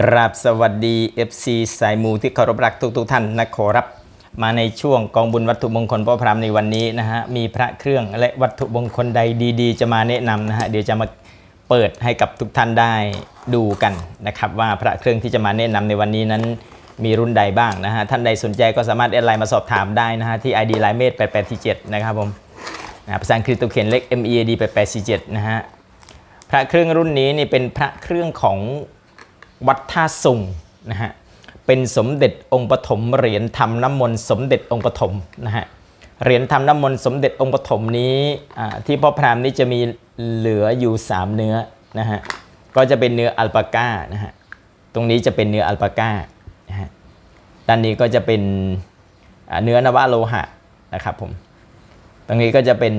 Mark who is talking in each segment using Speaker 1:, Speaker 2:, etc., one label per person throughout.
Speaker 1: กราบสวัสดี FC สายมูที่เคารพรักทุกทท่านนะขอรับ มาในช่วงกองบุญวัตถุมงคลพ่อพรามในวันนี้นะฮะมีพระเครื่องและวัตถุมงคลใดดีๆ จะมาแนะนำนะฮะเดี๋ยวจะมาเปิดให้กับทุกท่านได้ดูกันนะครับว่าพระเครื่องที่จะมาแนะนำในวันนี้นั้นมีรุ่นใดบ้างนะฮะท่านใดสนใจก็สามารถแอดไลน์มาสอบถามได้นะฮะที่ ID ไลน์เมด8847นะครับผมนะภาษาอังกฤษตัวเขียนเล็ก MEAD 8847นะฮะพระเครื่องรุ่นนี้นี่เป็นพระเครื่องของ วัดท่าสุงนะฮะเป็นสมเด็จองค์ปฐมเหรียญทำน้ำมนต์สมเด็จองค์ปฐมนะฮะเหรียญทำน้ำมนต์สมเด็จองค์ปฐมนี้ที่พ่อพรามนี้จะมีเหลืออยู่ 3 เนื้อนะฮะก็จะเป็นเนื้ออัลปาก้านะฮะตรงนี้จะเป็นเนื้ออัลปาก้านะฮะด้านนี้ก็จะเป็นเนื้อนวโลหะนะครับผมตรงนี้ก็จะเป็น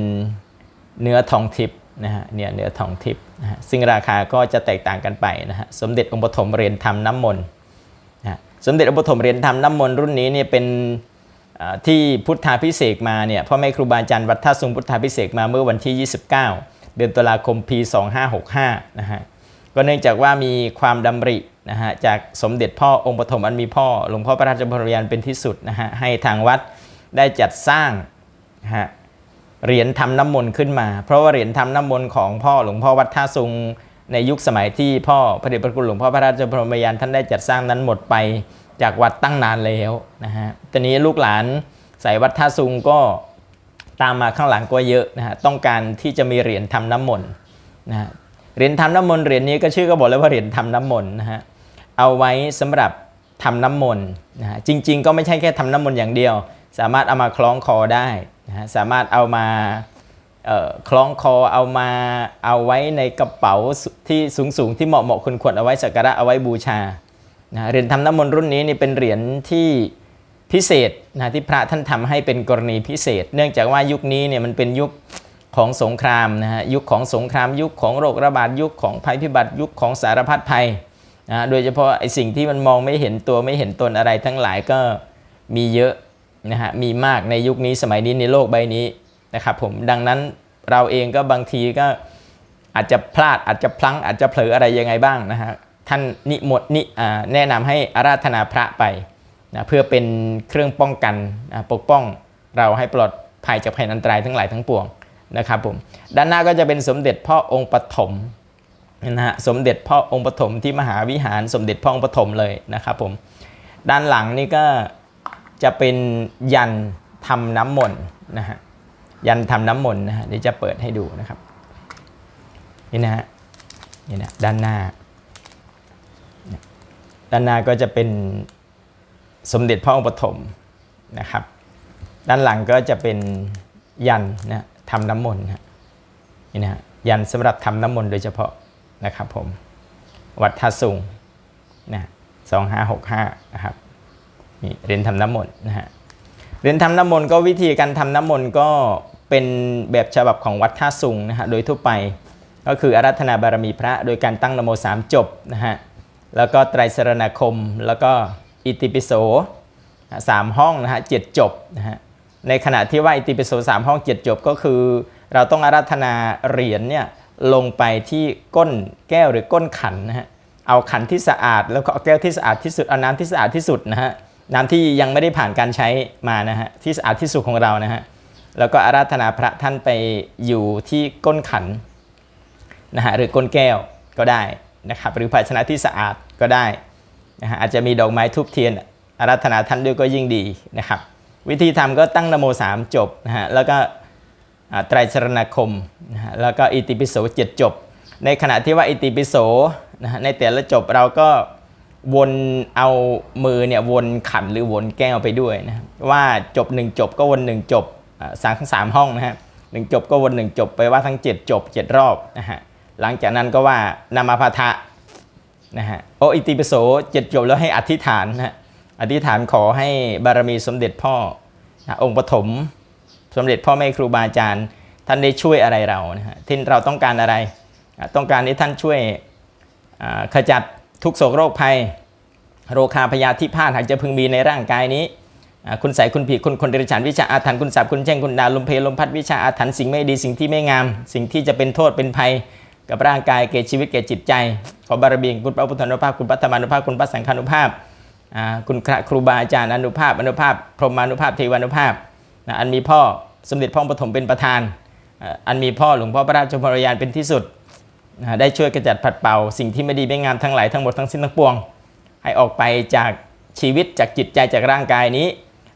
Speaker 1: เนื้อทองทิพย์ นะฮะเนี่ยเนื้อทองทิพย์นะฮะซึ่งราคาก็จะแตกต่างกันไปนะฮะสมเด็จองค์ปฐมเรียญทำน้ำมนต์นะสมเด็จองค์ปฐมเรียญทำน้ำมนต์รุ่นนี้เนี่ยเป็นที่พุทธาพิเศษมาเนี่ยพ่อแม่ครูบาอาจารย์วัดท่าสุงพุทธาพิเศษมาเมื่อวันที่ 29 เดือนตุลาคมปี 2565นะฮะก็เนื่องจากว่ามีความดำรินะฮะจากสมเด็จพ่อองค์ปฐมอันมีพ่อหลวงพ่อพระราชบรมยานเป็นที่สุดนะฮะให้ทางวัดได้จัดสร้างนะฮะ เหรียญทำน้ำมนต์ขึ้นมา เพราะว่าเหรียญทำน้ำมนต์ของพ่อหลวงพ่อวัดท่าซุงในยุคสมัยที่พ่อพระเดชพระคุณหลวงพ่อพระราชบรมยานท่านได้จัดสร้างนั้นหมดไปจากวัดตั้งนานแล้วนะฮะตอนนี้ลูกหลานสายวัดท่าซุงก็ตามมาข้างหลังก็เยอะนะฮะต้องการที่จะมีเหรียญทำน้ำมนต์นะฮะเหรียญทำน้ำมนต์เหรียญนี้ก็ชื่อก็บอกแล้วว่าเหรียญทำน้ำมนต์นะฮะเอาไว้สำหรับทำน้ำมนต์นะฮะจริง ๆ ก็ไม่ใช่แค่ทำน้ำมนต์อย่างเดียว สามารถเอามาคล้องคอได้ นะฮะสามารถเอามาคล้องคอเอามาเอาไว้ในกระเป๋าที่สูงสูงๆที่เหมาะเหมาะควรควรเอาไว้สักการะเอาไว้บูชานะเหรียญทำน้ำมนต์รุ่นนี้นี่เป็นเหรียญที่พิเศษนะที่พระท่านทำให้เป็นกรณีพิเศษ เนื่องจากว่ายุคนี้เนี่ยมันเป็นยุคของสงครามนะฮะยุคของสงคราม ยุคของโรคระบาดยุคของภัยพิบัติ ยุคของสารพัดภัยนะโดยเฉพาะไอ้สิ่งที่มันมองไม่เห็นตัวไม่เห็นตนอะไรทั้งหลายก็มีเยอะ นะฮะมีมากในยุคนี้สมัยนี้ในโลกใบนี้นะครับผมดังนั้นเราเองก็บางทีก็อาจจะพลาดอาจจะพลั้งอาจจะเผลออะไรยังไงบ้างนะฮะท่านนิมดนิแนะนำให้อาราธนาพระไปนะเพื่อเป็นเครื่องป้องกันนะปกป้องเราให้ปลอดภัยจากภัยอันตรายทั้งหลายทั้งปวงนะครับผมด้านหน้าก็จะเป็นสมเด็จพ่อองค์ปฐมนะฮะสมเด็จพ่อองค์ปฐมที่มหาวิหารสมเด็จพ่อองค์ปฐมเลยนะครับผมด้านหลังนี่ก็ จะเป็นยันทำน้ำมนต์นะฮะยันทำน้ำมนต์นะฮะเดี๋ยวจะเปิดให้ดูนะครับ นี่นะฮะนี่นะด้านหน้า ด้านหน้าก็จะเป็นสมเด็จพระองค์ปฐมนะครับ ด้านหลังก็จะเป็นยันนะทำน้ำมนต์นะฮะนี่นะฮะยันสำหรับทำน้ำมนต์โดยเฉพาะนะครับผมวัดท่าสุงนะสองห้าหกห้านะครับ นี่เรียนทำน้ำมนต์นะฮะเรียญทำน้ำมนต์ก็วิธีการทำน้ำมนต์ก็เป็นแบบฉบับของวัดท่าสุงนะฮะโดยทั่วไปก็คืออารัธนาบารมีพระโดยการตั้งนโมสามจบนะฮะแล้วก็ไตรสรณคม แล้วก็อิติปิโสสามห้องนะฮะเจ็ดจบนะฮะในขณะที่ว่าอิติปิโสสามห้องเจ็ดจบก็คือ เราต้องอารัธนาเหรียญเนี่ยลงไปที่ก้นแก้วหรือก้นขันนะฮะเอาขันที่สะอาดแล้วก็เอาแก้วที่สะอาดที่สุดเอาน้ำที่สะอาดที่สุดนะฮะ น้ำที่ยังไม่ได้ผ่านการใช้มานะฮะที่สะอาดที่สุดของเรานะฮะแล้วก็อาราธนาพระท่านไปอยู่ที่ก้นขันนะฮะหรือก้นแก้วก็ได้นะครับหรือภาชนะที่สะอาดก็ได้นะฮะอาจจะมีดอกไม้ทูบเทียน อาราธนาท่านด้วยก็ยิ่งดีนะครับวิธีทำก็ตั้งนโมสามจบนะฮะแล้วก็ไตรสรณคมนะฮะแล้วก็อิติปิโสเจ็ดจบ ในขณะที่ว่าอิติปิโสนะฮะในแต่ละจบเราก็ วนเอามือเนี่ยวนขันหรือวนแก้วไปด้วยนะครับว่าจบหนึ่งจบก็วนหนึ่งจบสามทั้งสามห้องนะฮะหนึ่งจบก็วนหนึ่งจบไปว่าทั้งเจ็ดจบเจ็ดรอบนะฮะหลังจากนั้นก็ว่านามาพาทะนะฮะโออิติปิโสเจ็ดจบแล้วให้อธิษฐานนะฮะอธิษฐานขอให้บารมีสมเด็จพ่อนะองค์ปฐมสมเด็จพ่อแม่ครูบาอาจารย์ ท่านได้ช่วยอะไรเรานะฮะที่เราต้องการอะไร ต้องการให้ท่านช่วยขจัด ทุกโศกโรคภัย โรคาพยาธิพาดหากจะพึงมีในร่างกายนี้ คุณใส่คุณผีคุณคนเดรัจฉานวิชาอาถรรพ์คุณสับคุณแช่งคุณดาลมเพลลมพัดวิชาอาถรรพ์สิ่งไม่ดีสิ่งที่ไม่งาม สิ่งที่จะเป็นโทษเป็นภัย กับร่างกายแก่ชีวิตแก่จิตใจ ขอบารมีคุณพระพุทธานุภาพคุณพระธรรมานุภาพคุณพระสังฆานุภาพคุณครูบาอาจารย์อนุภาพอนุภาพ พรหมานุภาพเทวานุภาพอันมีพ่อสมเด็จพ่อปฐมเป็นประธาน อันมีพ่อหลวงพ่อพระราชวรยานเป็นที่สุด นะได้ช่วยกระจัดปัดเป่าสิ่งที่ไม่ดีไม่งามทั้งหลายทั้งหมดทั้งสิ้นทั้งปวง ให้ออกไปจากชีวิตจากจิตใจจากร่างกายนี้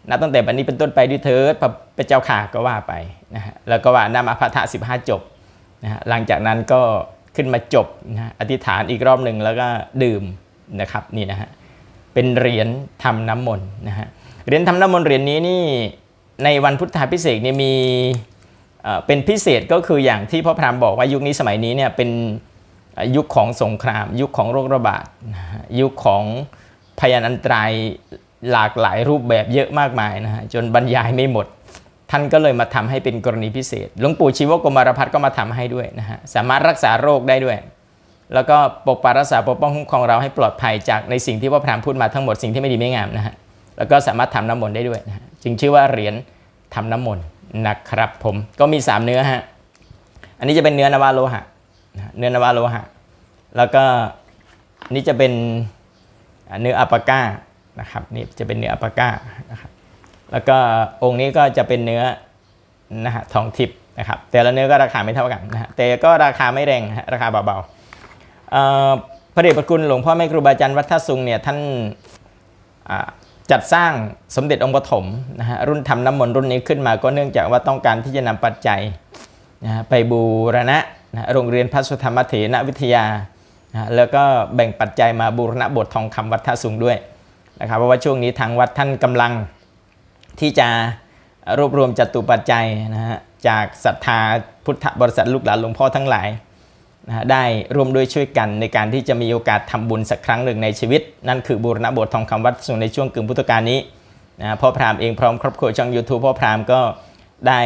Speaker 1: นับตั้งแต่บัดนี้เป็นต้นไปด้วยเถิดพระเจ้าข่าก็ว่าไปนะฮะแล้วก็ว่านามาพระสิบห้าจบนะฮะหลังจากนั้นก็ขึ้นมาจบนะฮะอธิษฐานอีกรอบหนึ่งแล้วก็ดื่มนะครับนี่นะฮะเป็นเหรียญทำน้ำมนต์นะฮะเหรียญทำน้ำมนต์เหรียญนี้นี่ในวันพุทธาพิเศษกเนี่ยมี เป็นพิเศษก็คืออย่างที่พ่อพรามบอกว่ายุคนี้สมัยนี้เนี่ยเป็นยุคของสงคราม ยุคของโรคระบาด ยุคของพยานอันตรายหลากหลายรูปแบบเยอะมากมายนะฮะจนบรรยายไม่หมด ท่านก็เลยมาทำให้เป็นกรณีพิเศษหลวงปู่ชีวโกมารพัฒน์ก็มาทำให้ด้วยนะฮะสามารถรักษาโรคได้ด้วย แล้วก็ปกปักรักษาปกป้องคุ้มครองเราให้ปลอดภัยจากในสิ่งที่พ่อพรามพูดมาทั้งหมดสิ่งที่ไม่ดีไม่งามนะฮะแล้วก็สามารถทำน้ำมนต์ได้ด้วยนะฮะจึงชื่อว่าเหรียญทำน้ำมนต์ นะครับผมก็มี 3 เนื้อฮะ อันนี้จะเป็นเนื้อนาวาโลหะ เนื้อนาวาโลหะ แล้วก็นนี้จะเป็นเนื้ออัปปาก้านะครับนี่จะเป็นเนื้ออัปปาก้านะครับแล้วก็องค์นี้ก็จะเป็นเนื้อนะฮะทองทิพย์นะครับแต่ละเนื้อก็ราคาไม่เท่ากันนะฮะแต่ก็ราคาไม่แรงฮะราคาเบาๆพระเดชพระคุณหลวงพ่อแม่ครูบาอาจารย์วัดท่าซุงเนี่ยท่าน จัดสร้างสมเด็จองค์ปฐมนะฮะรุ่นทำน้ำมนต์รุ่นนี้ขึ้นมาก็เนื่องจากว่าต้องการที่จะนำปัจจัยนะฮะไปบูรณะนะโรงเรียนพระสุธรรมเถรวิทยานะแล้วก็แบ่งปัจจัยมาบูรณะบสถ์ทองคำวัดท่าสุงด้วยนะครับเพราะว่าช่วงนี้ทางวัดท่านกำลังที่จะรวบรวมจัตุปัจจัยนะฮะจากศรัทธาพุทธบริษัทลูกหลานหลวงพ่อทั้งหลาย นะได้ร่วมด้วยช่วยกันในการที่จะมีโอกาสทำบุญสักครั้งหนึ่งในชีวิต นั่นคือบูรณะบสถ์ทองคำวัดสุงในช่วงกึ่งพุทธกาลนี้นะพ่อพรามเองพร้อมครอบครัวช่อง YouTube พ่อพรามก็ได้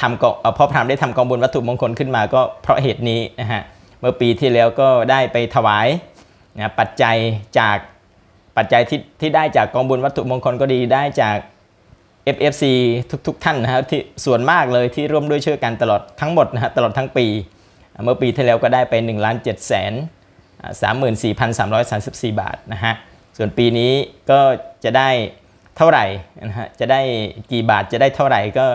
Speaker 1: ทำกองพ่อพรามได้ทำกองบุญวัตถุมงคลขึ้นมาก็เพราะเหตุนี้นะฮะเมื่อปีที่แล้วก็ได้ไปถวายนะปัจจัยจากปัจจัยที่ที่ได้จากกองบุญวัตถุมงคลก็ดีได้จาก FFC ทุกๆทท่านนะฮะที่ส่วนมากเลยที่ร่วมด้วยช่วยกันตลอดทั้งหมดนะฮะตลอดทั้งปี เมื่อปีที่แล้วก็ได้ไป1นึ่งล้านเจ็ดแสนสามหมื่นสี่พันสามร้อยสามสิบสี่บาทนะฮะ ส่วนปีนี้ก็จะได้เท่าไหร่นะฮะ จะได้กี่บาทจะได้เท่าไหร่ก็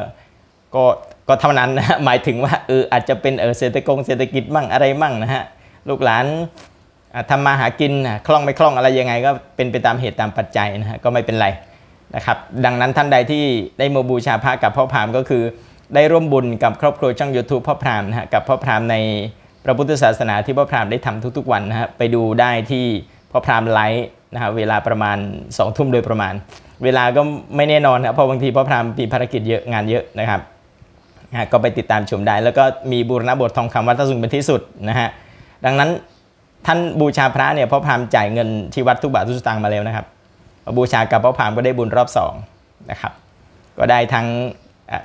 Speaker 1: ก็ก็เท่านั้นนะฮะ หมายถึงว่าเอออาจจะเป็นเออเศรษฐกงเศรษฐกิจมั่งอะไรมั่งนะฮะ ลูกหลานทำมาหากินคล่องไม่คล่องอะไรยังไง ก็เป็นไปตามเหตุตามปัจจัยนะฮะก็ไม่เป็นไรนะครับ ดังนั้นท่านใดที่ได้มาบูชาพระกับพ่อพามก็คือ ได้ร่วมบุญกับครอบครัวช่อง YouTube พ่อพรามนะฮะกับพ่อพรามในพระพุทธศาสนาที่พ่อพรามได้ทำทุกๆวันนะฮะไปดูได้ที่พ่อพรามไลฟ์นะฮะเวลาประมาณ2องทุ่มโดยประมาณ เวลาก็ไม่แน่นอนนะเพราะบางทีพ่อพรามมีภารกิจเยอะงานเยอะนะครับนะก็ไปติดตามชมได้ แล้วก็มีบูรณะบททองคำวัดท่าสุงเป็นที่สุดนะฮะดังนั้นท่านบูชาพระเนี่ยพ่อพรามจ่ายเงินที่วัดทุกบาททุกสตางค์มาแล้วนะครับบูชากับพ่อพรามก็ได้บุญรอบสองนะครับก็ได้ทั้ง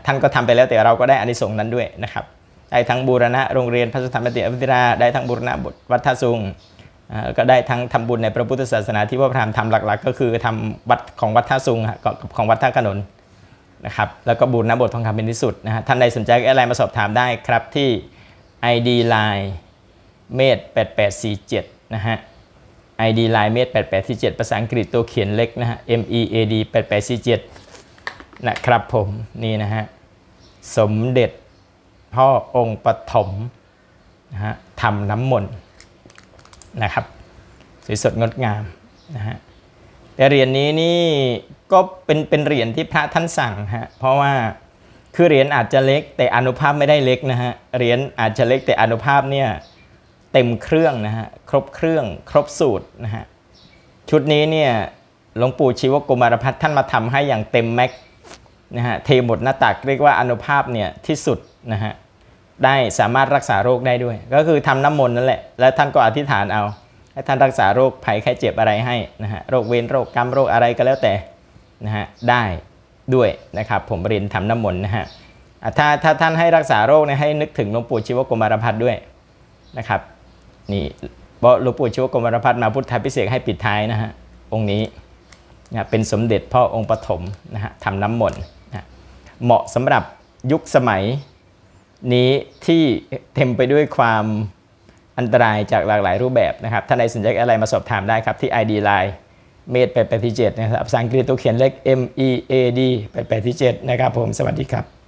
Speaker 1: ท่านก็ทำไปแล้วแต่เราก็ได้อานิสงส์นั้นด้วยนะครับได้ทั้งบูรณะโรงเรียนพระสุธรรมติอภิธราได้ทั้งบูรณะบทวัดท่าสุงก็ได้ทั้งทำบุญในพระพุทธศาสนาที่พ่อพรามทำหลัก ๆ ก็คือทำวัดของวัดท่าสุงกับของวัดท่าขนนนะครับแล้วก็บูรณะบททองคำเป็นที่สุดนะฮะท่านใดสนใจก็อดไลน์มาสอบถามได้ครับที่ ID Line เมด8847นะฮะ ID Line เมด8847ภาษาอังกฤษตัวเขียนเล็กนะฮะ M E A D 8847 นะครับผมนี่นะฮะสมเด็จพ่อองค์ปฐมนะฮะทำน้ำมนต์นะครับสวยสดงดงามนะฮะแต่เหรียญนี้นี่ก็เป็นเป็นเหรียญที่พระท่านสั่งฮะเพราะว่าคือเหรียญอาจจะเล็กแต่อนุภาพไม่ได้เล็กนะฮะเหรียญอาจจะเล็กแต่อนุภาพเนี่ยเต็มเครื่องนะฮะครบเครื่องครบสูตรนะฮะชุดนี้เนี่ยหลวงปู่ชีวโกมารพัฒน์ท่านมาทำให้อย่างเต็มแม็ก นะฮะเทหมดหน้าตักเรียกว่าอนุภาพเนี่ยที่สุดนะฮะได้สามารถรักษาโรคได้ด้วย ก็คือทำน้ำมนต์นั่นแหละ แล้วท่านก็อธิษฐานเอาให้ท่านรักษาโรคภัยไข้เจ็บอะไรให้นะฮะโรคเวรโรคกรรมโรคอะไรก็แล้วแต่นะฮะได้ด้วยนะครับผมเรียนทำน้ำมนต์นะฮะถ้าถ้าท่านให้รักษาโรคเนี่ยให้นึกถึงหลวงปู่ชีวโกมารพัฒน์ด้วยนะครับนี่เพราะหลวงปู่ชีวโกมารพัฒน์มาพุทธาพิเศษให้ปิดท้ายนะฮะองค์นี้นะเป็นสมเด็จพ่อองค์ปฐมนะฮะทำน้ำมนต์ เหมาะสำหรับยุคสมัยนี้ที่เต็มไปด้วยความอันตรายจากหลากหลายรูปแบบนะครับ ท่านใดสนใจอะไรมาสอบถามได้ครับ ที่ ID Line เมดแปดแปดที่เจ็ดนะครับภาษาอังกฤษตัวเขียนเลข M E A D แปดแปดที่เจ็ดนะครับผม สวัสดีครับ